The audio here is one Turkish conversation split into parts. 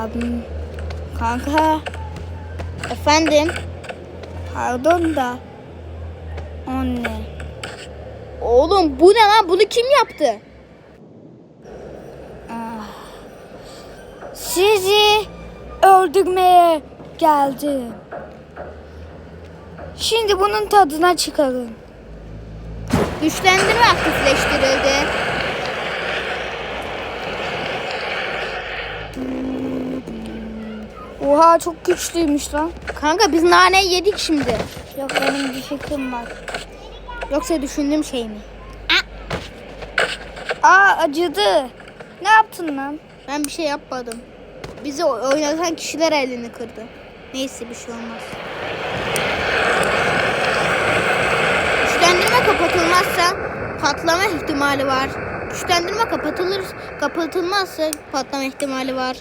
Abim. Kanka. Efendim? Pardon da. Anne. Oğlum bu ne lan? Bunu kim yaptı? Ah. Sizi öldürmeye geldim. Şimdi bunun tadına çıkarın. Güçlendirme aktifleştirildi. Oha çok güçlüymüş lan. Kanka biz naneyi yedik şimdi. Yok benim bir fikrim var. Yoksa düşündüğüm şey mi? Aa acıdı. Ne yaptın lan? Ben bir şey yapmadım. Bizi oynatan kişiler elini kırdı. Neyse bir şey olmaz. Güçlendirme kapatılmazsa patlama ihtimali var. Güçlendirme kapatılır, kapatılmazsa patlama ihtimali var.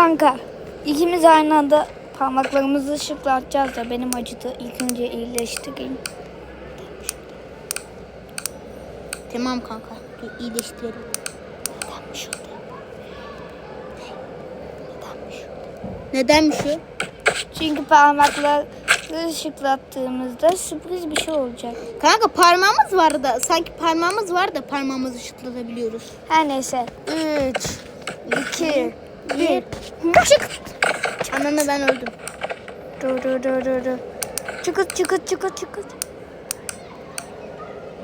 Kanka ikimiz aynı anda parmaklarımızı şıklatacağız da benim acıdı. İlk önce iyileştireyim. Tamam kanka. Bir iyileştirelim. Nedenmiş o da? Nedenmiş o? Nedenmiş o? Çünkü parmakları şıklattığımızda sürpriz bir şey olacak. Kanka parmağımız var da sanki parmağımız var da parmağımızı şıklatabiliyoruz. Her neyse. 3, 2, 1. Çık. Ananı ben öldüm. Dur dur dur dur dur. Çıkıt çıkıt çıkıt çıkıt.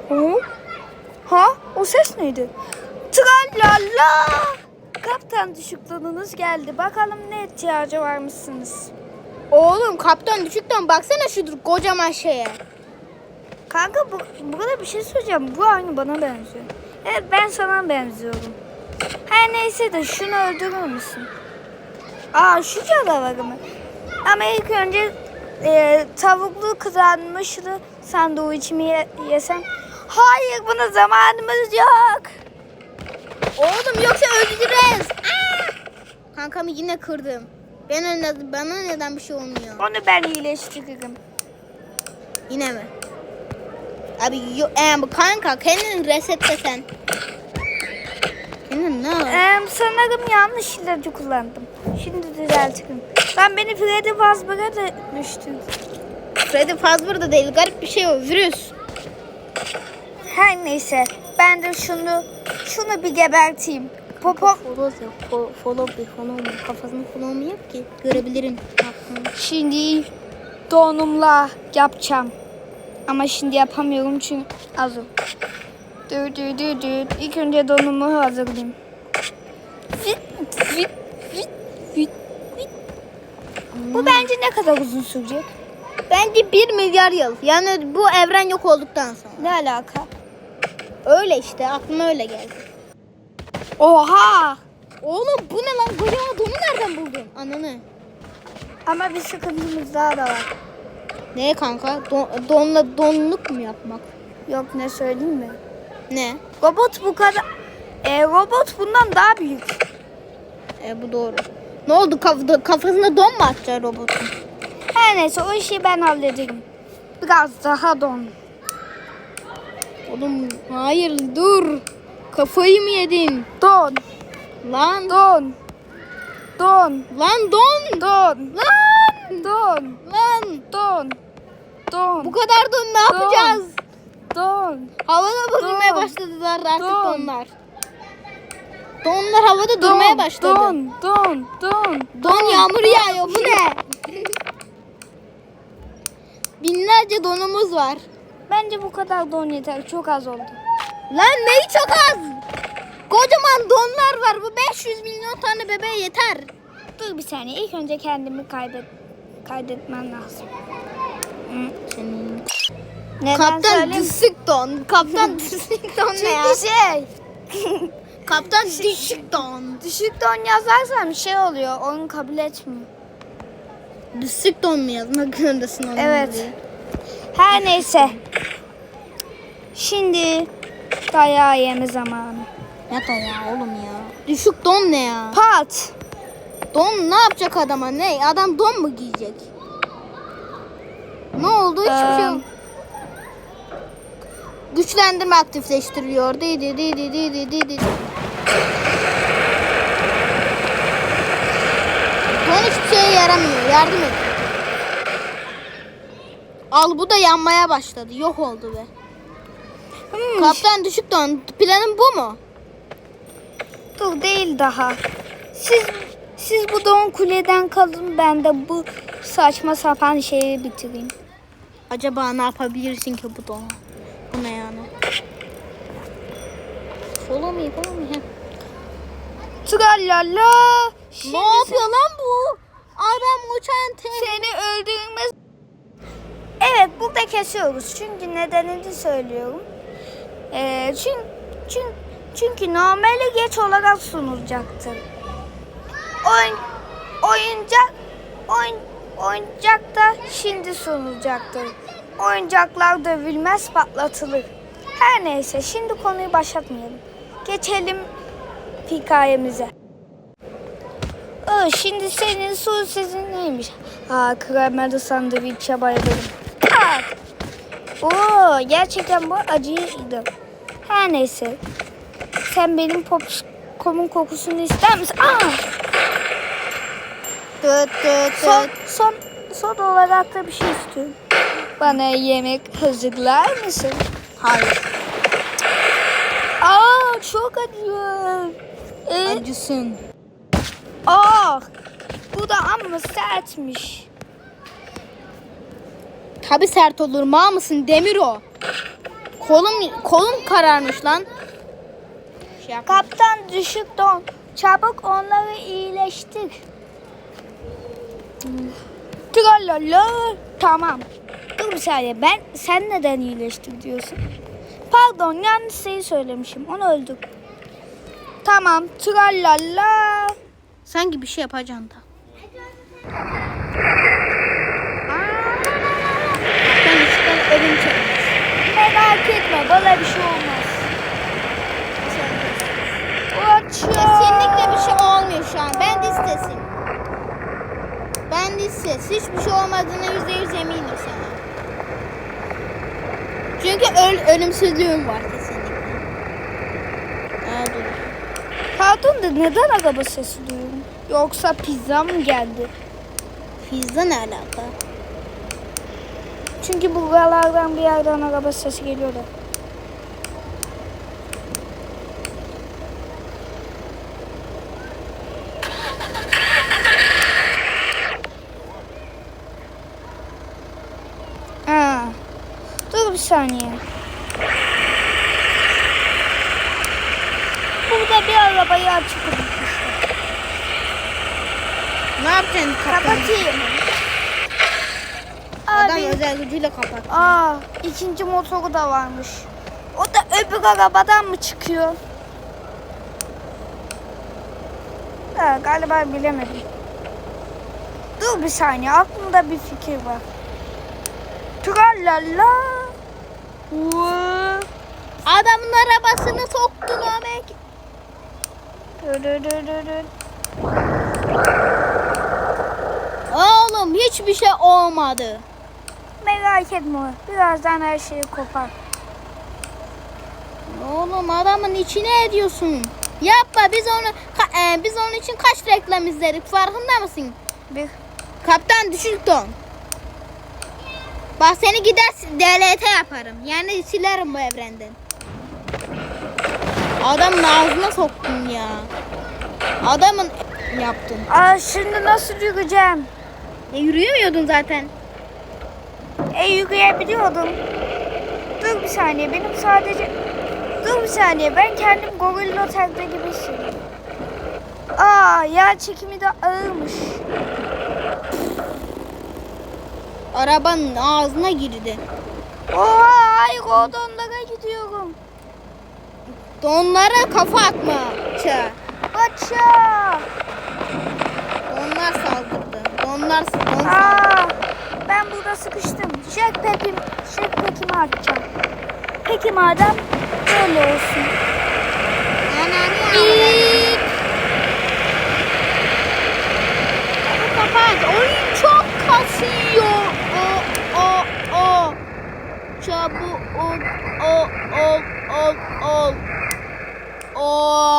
Hı? Ha? O ses neydi? Tralala! Kaptan düşüklüğünüz geldi. Bakalım ne ihtiyacı varmışsınız. Oğlum kaptan düşükten baksana şu kocaman şeye. Kanka bu, bu kadar bir şey söyleyeceğim. Bu aynı bana benziyor. Evet ben sana benziyorum. Her neyse de şunu öldürür müsün? Aa şu canavarı mı? Ama ilk önce e, tavuklu kızartmışlı sandviçimi ye, yesem. Hayır buna zamanımız yok. Oğlum yoksa öldüreceğiz. Aa! Kankamı yine kırdım. Ben önledim. Bana neden bir şey olmuyor? Onu ben iyileştiririm. Yine mi? Abi yo, e, kanka kendini resetle sen. Kendin ne? var? Ee, sanırım yanlış ilacı kullandım. Şimdi düzeltirim. Ben beni Freddy Fazbear'a da düştüm. Freddy Fazbear da değil. Garip bir şey o. Virüs. Her neyse ben de şunu şunu bir geberteyim. Popo Follow ya. Fo- Follow bir follow mu? Kafasını follow mu yap ki? Görebilirim. Şimdi donumla yapacağım. Ama şimdi yapamıyorum çünkü az o. Dur dur dur dur. İlk önce donumu hazırlayayım. Bu bence ne kadar uzun sürecek? Bence 1 milyar yıl. Yani bu evren yok olduktan sonra. Ne alaka? Öyle işte. Aklıma öyle geldi. Oha! Oğlum bu ne lan? Kocaman donu nereden buldun? Ananı. Ama bir sıkıntımız daha da var. Ne kanka? Don, donla donluk mu yapmak? Yok ne söyleyeyim mi? Ne? Robot bu kadar... E, robot bundan daha büyük. E, bu doğru. Ne oldu? Kaf- kafasına don mu atacaksın robotun? Her neyse o işi ben hallederim. Biraz daha don. Oğlum hayır dur. Kafayı mı yedin? Don. Lan Don. Don. lan don. Don. Lan Don. lan. Don. Don. Bu kadar don ne Don. yapacağız? Don. Havada Don. başladılar artık Don. donlar. Donlar havada durmaya başladı. Don, Don. Don. Don. yağmur yağıyor. Bu ne? Binlerce donumuz var. Bence bu kadar don yeter. Çok az oldu. Lan neyi çok az? Kocaman donlar var. Bu 500 milyon tane bebeğe yeter. Dur bir saniye. İlk önce kendimi kaybet kaydetmem lazım. Senin. Neden Kaptan söyleyeyim? don. Kaptan düşük don ne ya? Çünkü şey Kaptan düşük don. düşük don yazarsam şey oluyor. Oyun kabul etmiyor. Düşük don mu yazmak zorundasın onun Evet. diye? Her neyse. Şimdi dayağı yeme zamanı. Ne don ya oğlum ya? Düşük don ne ya? Pat. Don ne yapacak adama? Ne? Adam don mu giyecek? Ne oldu? Hiçbir şey Ee, yok. Güçlendirme aktifleştiriyor. Di di di di di di di di. Don hiçbir şeye yaramıyor. Yardım et. Al bu da yanmaya başladı. Yok oldu be. Hmm, Kaptan düşük don. Planın bu mu? dur değil daha. Siz siz bu don kuleden kalın ben de bu saçma sapan şeyi bitireyim. Acaba ne yapabilirsin ki bu dona? Bu ne yani? Me, follow me. heh. Tralala. Ne yapıyor lan bu? Adam uçan te. Seni öldürmez. Evet burada kesiyoruz. Çünkü nedenini söylüyorum. Ee, çünkü, çünkü, çünkü normali geç olarak sunulacaktır. Oyun, oyuncak oyun, oyuncak da şimdi sunulacaktır. Oyuncaklar dövülmez patlatılır. Her neyse şimdi konuyu başlatmayalım. Geçelim hikayemize. Aa, şimdi senin son sözün neymiş? Aa, kremalı sandviçe bayılırım. Oo, gerçekten bu acıydı. Her neyse. Sen benim popskomun kokusunu ister misin? Aa! Tıt tıt Son, son, son olarak da bir şey istiyorum. Bana yemek hazırlar mısın? Hayır. Aa, çok acı. Ee, Acısın. aa, bu da amma sertmiş. Tabi sert olur. Ma mısın? Demir o. Kolum kolum kararmış lan. Şey yap. Kaptan düşük don. Çabuk onları iyileştir. Tralala. Tamam. Dur bir saniye. Ben sen neden iyileştir diyorsun? Pardon yanlış şeyi söylemişim. Onu öldür. Tamam. Tralala. Sanki bir şey yapacaksın da. Ben içten ölüm çekmiş. Merak etme. Bana bir şey olmaz. Kesinlikle bir şey olmuyor şu an. Ben de istesin. Ben de istes. Hiçbir şey olmadığına yüzde yüz eminim sana. Çünkü öl ölümsüzlüğüm var kesinlikle. Aa, dur. Pardon da neden araba sesi duyuyorum? Yoksa pizza mı geldi? Pizza ne alaka? Çünkü buralardan bir yerden araba sesi geliyor da. Ha. Dur bir saniye. Burada bir arabayı unutmuştum. Ne yapacaksın? Kapatayım. Adam Abi. özel gücüyle kapat. Aa, ikinci motoru da varmış. O da öbür arabadan mı çıkıyor? Ha, galiba bilemedim. Dur bir saniye, aklımda bir fikir var. Tralala. Adamın arabasını soktun Ömek. Oğlum hiçbir şey olmadı. Merak etme, birazdan her şeyi kopar. Oğlum adamın içine ediyorsun. Yapma biz onu e, biz onun için kaç reklam izledik farkında mısın? Bir Kaptan düşük don. Bak seni gider DLT yaparım. Yani silerim bu evrenden. Adamın ağzına soktun ya. Adamın yaptın. Aa, şimdi nasıl yürüyeceğim? E, yürüyemiyordun zaten. E yürüyebiliyordum. Dur bir saniye benim sadece... Dur bir saniye ben kendim Gorilla Tag'da gibi hissediyorum. Aa yer çekimi de ağırmış. Arabanın ağzına girdi. O donlara gidiyorum. Donlara kafa atma. Çı. Paça. Donlar saldırdı. Donlar don saldırdı. Aa ben burada sıkıştım. Jetpack'im, jetpack'imi atacağım. Peki madem böyle olsun. İp. Bu kapat. Oyun çok kasıyor. O o o. çabuk ol ol ol ol ol. Oo.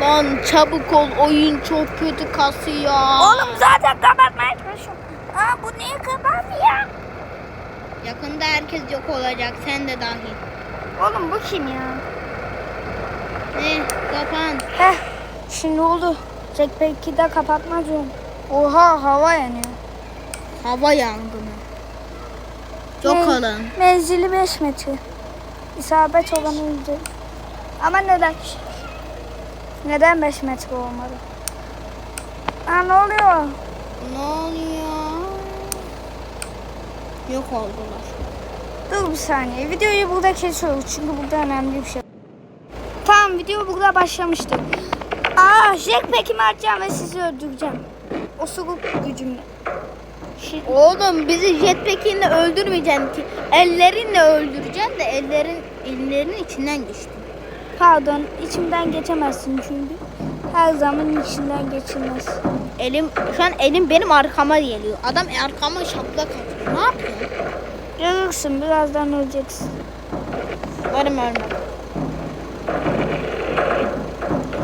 Lan çabuk ol oyun çok kötü kasıyor. Oğlum zaten kapatmaya çalışıyorum. Aa bu niye kapatmıyor? Yakında herkes yok olacak sen de dahil. Oğlum bu kim ya? Ne kapan. Heh şimdi oldu. Jackpack'i de kapatma diyorum. Oha hava yanıyor. Hava yangını. Çok Men- kalın. Menzili 5 metre. İsabet olanı yüzde. Ama neden? Neden 5 metre olmadı? Aa ne oluyor? Ne oluyor? Yok oldular. Dur bir saniye. Videoyu burada kesiyoruz çünkü burada önemli bir şey. Tamam video burada başlamıştı. Aa jetpack'imi atacağım ve sizi öldüreceğim. O soğuk gücümle. Şi- Oğlum bizi jetpack'inle öldürmeyeceksin ki. Ellerinle öldüreceksin de ellerin ellerin içinden geçti. Pardon içimden geçemezsin çünkü. Her zaman içinden geçilmez. Elim şu an elim benim arkama geliyor. Adam arkama şaplak atıyor. Ne yapıyor? Görürsün birazdan öleceksin. Umarım ölmem.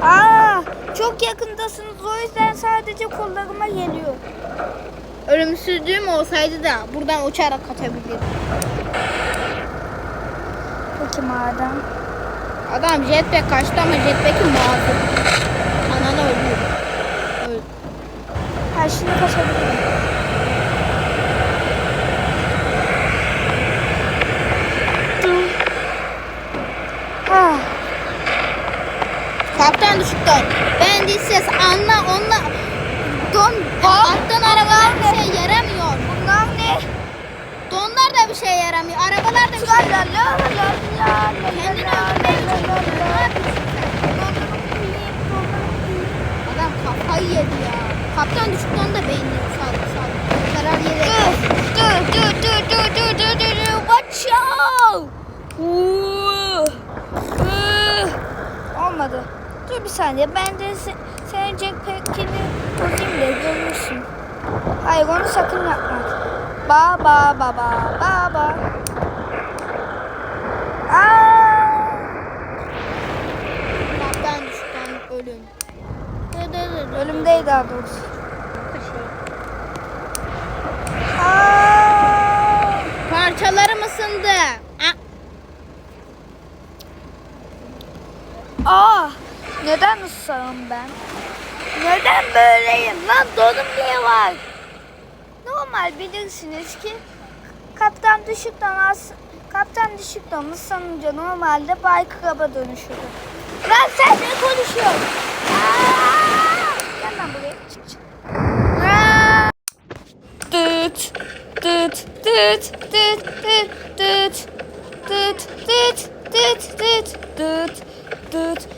Aa çok yakındasınız o yüzden sadece kollarıma geliyor. Ölümsüzlüğüm olsaydı da buradan uçarak atabilirdim. Peki madem. Adam jetpack kaçtı ama jetpack'i mavi. Ananı ölüyor. Öl. Ha şimdi kaçabilirim. Ah. Kaptan düşük don. Ben değil ses anla onunla. Don. Arabalar bir şey yaramıyor. Da bir şey yaramıyor. Arabalar da bir şey? Adam kafayı yedi ya. Kaptan don da beynini sağlık sağlık. Karar yedi. Dur dur dur dur dur dur dur dur watch out. Olmadı. Dur bir saniye ben de se senin jackpack'ini bozayım da görürsün. Hayır onu sakın yapma. Baba baba baba. Aa! Ben düştüm ölüm. Ölümdeydi daha doğrusu. Aa! Parçalarım ısındı. Aa! Aa! Neden ıssağım ben? Neden böyleyim lan? Donum niye var? Normal bilirsiniz ki kaptan düşükten az kaptan düşükten ıslanınca normalde baykaba dönüşür. Lan sen ne konuşuyorsun? Gel lan buraya çık çık. Dıt dıt dıt dıt dıt dıt dıt dıt dıt dıt dıt dıt